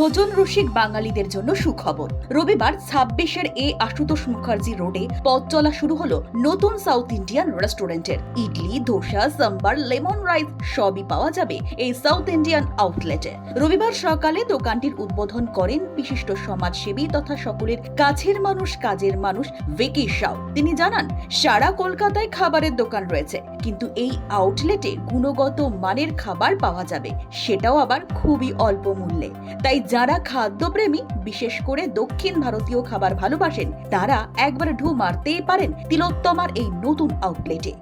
ভোজন রসিক বাঙালিদের জন্য সুখবর। রবিবার ছাব্বিশের এ আশুতোষ মুখার্জি রোডে পথ চলা শুরু হলো নতুন সাউথ ইন্ডিয়ান রেস্টুরেন্টের। ইডলি ধোসা সাম্বার, লেমন রাইস সবই পাওয়া যাবে এই সাউথ ইন্ডিয়ান আউটলেটে। রবিবার সকালে দোকানটির উদ্বোধন করেন বিশিষ্ট সমাজসেবী তথা সকলের কাছের মানুষ, কাজের মানুষ ভিকি শাও তিনি জানান, সারা কলকাতায় খাবারের দোকান রয়েছে, কিন্তু এই আউটলেটে গুণগত মানের খাবার পাওয়া যাবে, সেটাও আবার খুবই অল্প মূল্যে। তাই যারা খাদ্যপ্রেমী, বিশেষ করে দক্ষিণ ভারতীয় খাবার ভালোবাসেন, তারা একবার ঢু মারতেই পারেন তিলোত্তমার এই নতুন আউটলেটে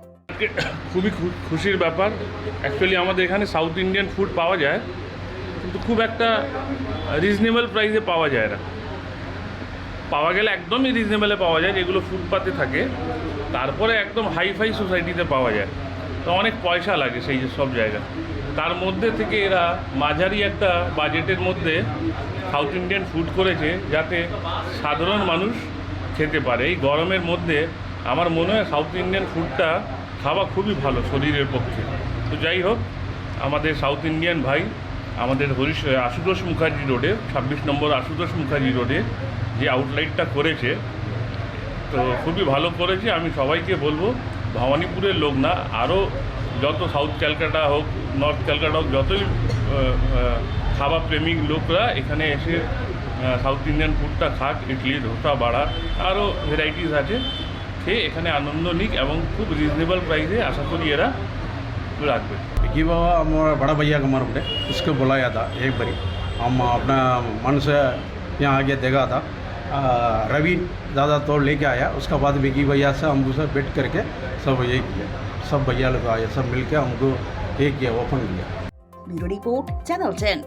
খুবই খুশির ব্যাপার। অ্যাকচুয়ালি আমাদের এখানে সাউথ ইন্ডিয়ান ফুড পাওয়া যায়, কিন্তু খুব একটা রিজনেবল প্রাইসে পাওয়া যায় না। পাওয়া গেলে একদমই রিজনেবলে পাওয়া যায়, যেগুলো ফুটপাতে থাকে। তারপরে একদম হাই ফাই সোসাইটিতে পাওয়া যায়। তো অনেক পয়সা লাগে সেই সব জায়গা। তার মধ্যে থেকে এরা মাঝারি একটা বাজেটের মধ্যে সাউথ ইন্ডিয়ান ফুড করেছে যাতে সাধারণ মানুষ খেতে পারে। এই গরমের মধ্যে আমার মনে হয় সাউথ ইন্ডিয়ান ফুডটা খাওয়া খুবই ভালো শরীরের পক্ষে। তো যাই হোক, আমাদের সাউথ ইন্ডিয়ান ভাই, আমাদের হরিশ, আশুতোষ মুখার্জি রোডে ছাব্বিশ নম্বর আশুতোষ মুখার্জি রোডে যে আউটলাইটটা করেছে, তো খুবই ভালো করেছে। আমি সবাইকে বলব ভবানীপুরের লোক না আরও যত সাউথ ক্যালকাটা হোক নর্থ ক্যালকাটা হোক যতই আহ, আহ, খাবার প্রেমিক লোকরা এখানে এসে সাউথ ইন্ডিয়ান ফুডটা খাক ইডলি ধোসা বাড়া আরও ভ্যারাইটিস আছে খেয়ে এখানে আনন্দ নিক এবং খুব রিজনেবল প্রাইসে আশা করি এরা রাখবে कि बाबा हमारा बड़ा भैया का मर उठे उसको बुलाया था एक बारी हम अपना मन से यहाँ आगे देखा था आ, रवि दादा तोड़ लेके आया। उसका बाद विकी भैया से हम उसे बैठ करके सब ये किया। सब भैया लोग आए, सब मिलके हमको एक किया, ओपन किया। Bureau report, channel ten.